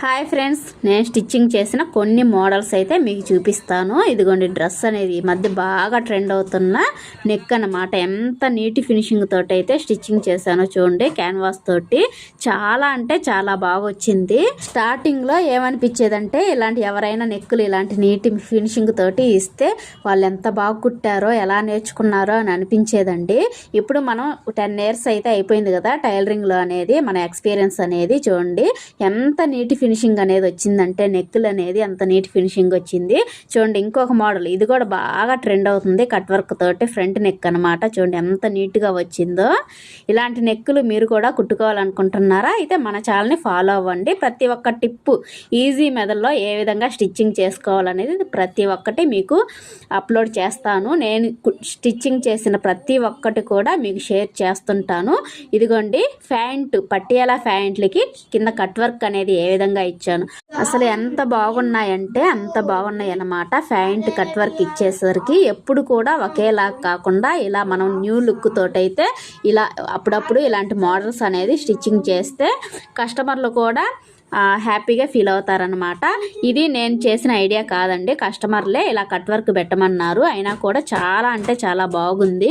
Hi friends నేను stitching చేసిన కొన్ని మోడల్స్ అయితే మీకు చూపిస్తాను. ఇదిగోండి డ్రెస్ అనేది ఈ మధ్య బాగా ట్రెండ్ అవుతున్న నెక్ అన్నమాట. ఎంత నీటి ఫినిషింగ్ తోటి అయితే స్టిచ్చింగ్ చేశానో చూడండి క్యాన్వాస్ తోటి. చాలా అంటే చాలా బాగా వచ్చింది. స్టార్టింగ్లో ఏమనిపించేదంటే ఇలాంటి ఎవరైనా నెక్కులు ఇలాంటి నీటి ఫినిషింగ్ తోటి ఇస్తే వాళ్ళు ఎంత బాగా కుట్టారో ఎలా నేర్చుకున్నారో అని అనిపించేదండి. ఇప్పుడు మనం టెన్ ఇయర్స్ అయితే అయిపోయింది కదా టైలరింగ్లో అనేది మన ఎక్స్పీరియన్స్ అనేది చూడండి ఎంత నీటి ఫినిషింగ్ అనేది వచ్చిందంటే నెక్కులు అనేది అంత నీట్ ఫినిషింగ్ వచ్చింది. చూడండి ఇంకొక మోడల్ ఇది కూడా బాగా ట్రెండ్ అవుతుంది కట్ వర్క్ తోటి ఫ్రంట్ నెక్ అనమాట చూడండి ఎంత నీట్గా వచ్చిందో. ఇలాంటి నెక్కులు మీరు కూడా కుట్టుకోవాలనుకుంటున్నారా? అయితే మన ఛానల్ని ఫాలో అవ్వండి. ప్రతి ఒక్క టిప్పు ఈజీ మెథడ్లో ఏ విధంగా స్టిచ్చింగ్ చేసుకోవాలనేది ప్రతి ఒక్కటి మీకు అప్లోడ్ చేస్తాను. నేను కు- స్టిచ్చింగ్ చేసిన ప్రతి ఒక్కటి కూడా మీకు షేర్ చేస్తుంటాను. ఇదిగోండి ప్యాంటు పటియాలా ప్యాంట్లకి కింద కట్ వర్క్ అనేది ఏ విధంగా ఇచ్చాను. అసలు ఎంత బాగున్నాయంటే అంత బాగున్నాయి అన్నమాట. ప్యాంట్ కట్ వర్క్ ఇచ్చేసరికి ఎప్పుడు కూడా ఒకేలా కాకుండా ఇలా మనం న్యూ లుక్ తోటైతే ఇలా అప్పుడప్పుడు ఇలాంటి మోడల్స్ అనేది స్టిచ్చింగ్ చేస్తే కస్టమర్లు కూడా హ్యాపీగా ఫీల్ అవుతారనమాట ఇది నేను చేసిన ఐడియా కాదండి. కస్టమర్లే ఇలా కట్ వర్క్ పెట్టమన్నారు. అయినా కూడా చాలా అంటే చాలా బాగుంది.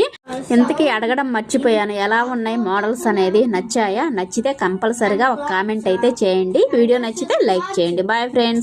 ఇంతకీ అడగడం మర్చిపోయాను. ఎలా ఉన్నాయి మోడల్స్ అనేది నచ్చాయా? నచ్చితే కంపల్సరిగా ఒక కామెంట్ అయితే చేయండి. వీడియో నచ్చితే లైక్ చేయండి. Bye friends.